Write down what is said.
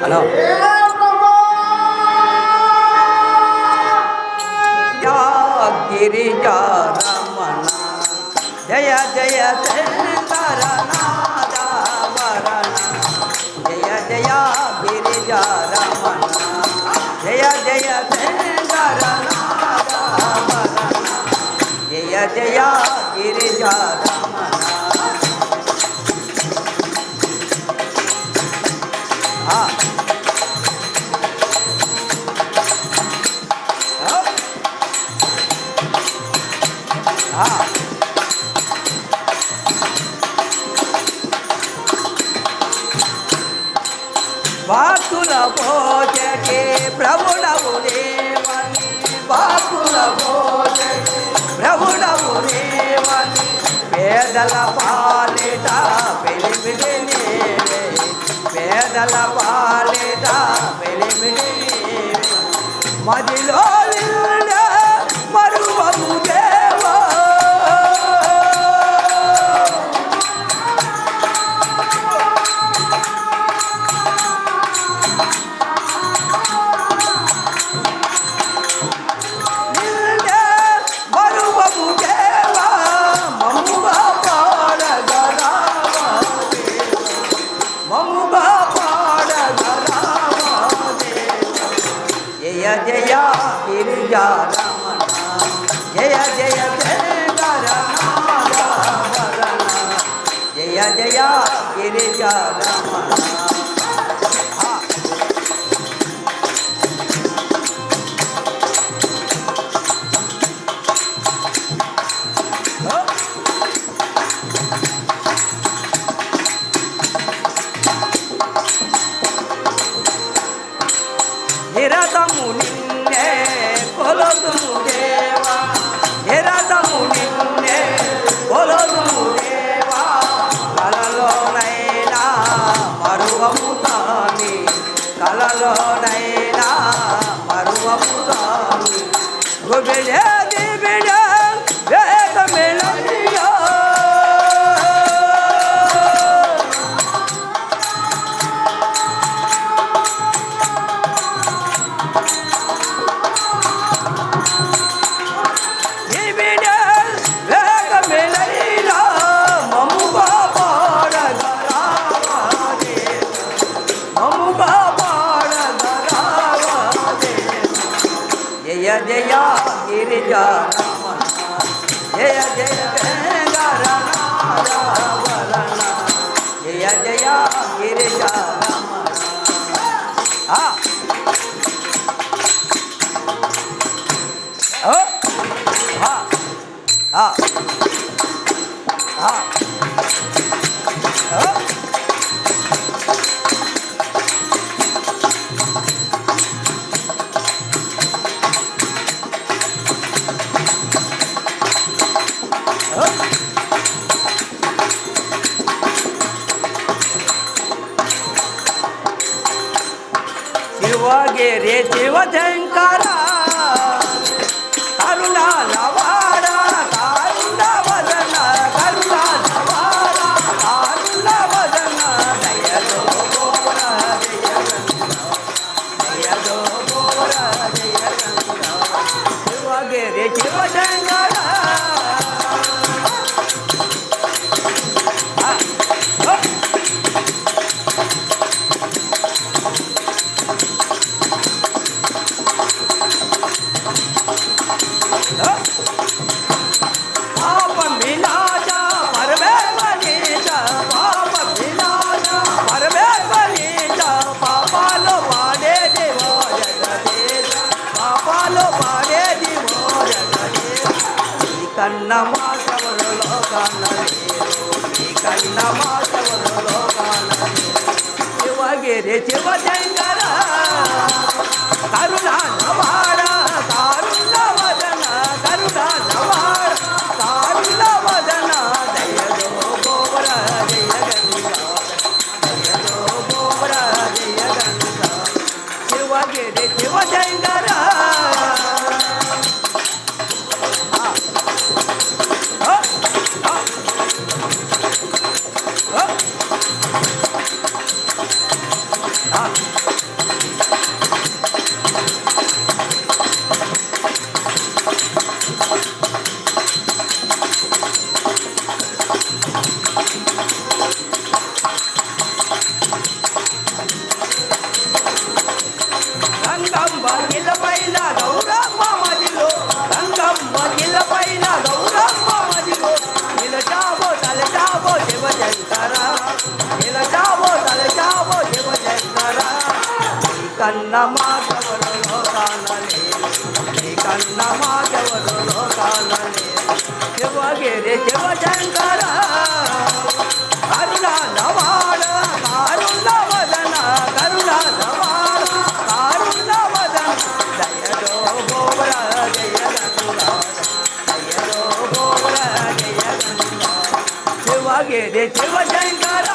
Hello. యా గిరిజా రమణ జయ జయ చందరనాదవరణ జయ జయ గిరిజా రమణ జయ జయ చందరనాదవరణ జయ జయ గిరిజా రమణ బాకుల ప్రభుడవు దేవని బాకుల భోజకే ప్రభుడవు దేవని పేదల పాలిట పెరిమిడి నీవే. పేదల పాలిట పెరిమిడి నీవే. మదిలో జయ గిరిజా రమణ జయ జయ చంద్రనాథవరణ జయ జయ గిరిజా రమణ ఆ. ఓ. నిరతము నిన్నే కొలదుము జయ జయ గిరిజా రమణ జయ జయ గంగారనాథవరణ జయ జయ గిరిజా రమణ ఆ. ఓ. శివగిరి కన్న మాసవరు లోకాన లేరు ఈ కన్న మాసవరు లోకాన శివగిరి శివశంకర కరుణ కన్న మాకెవరు నీ కన్న మాకెవరు శివగిరి శివశంకర కరుణ నవాడ కారుణ వదన కరుణ నవాడ కారుణ వదన దయలో గోవర జయ దయలో గోవర జయ శివగిరి శివశంకర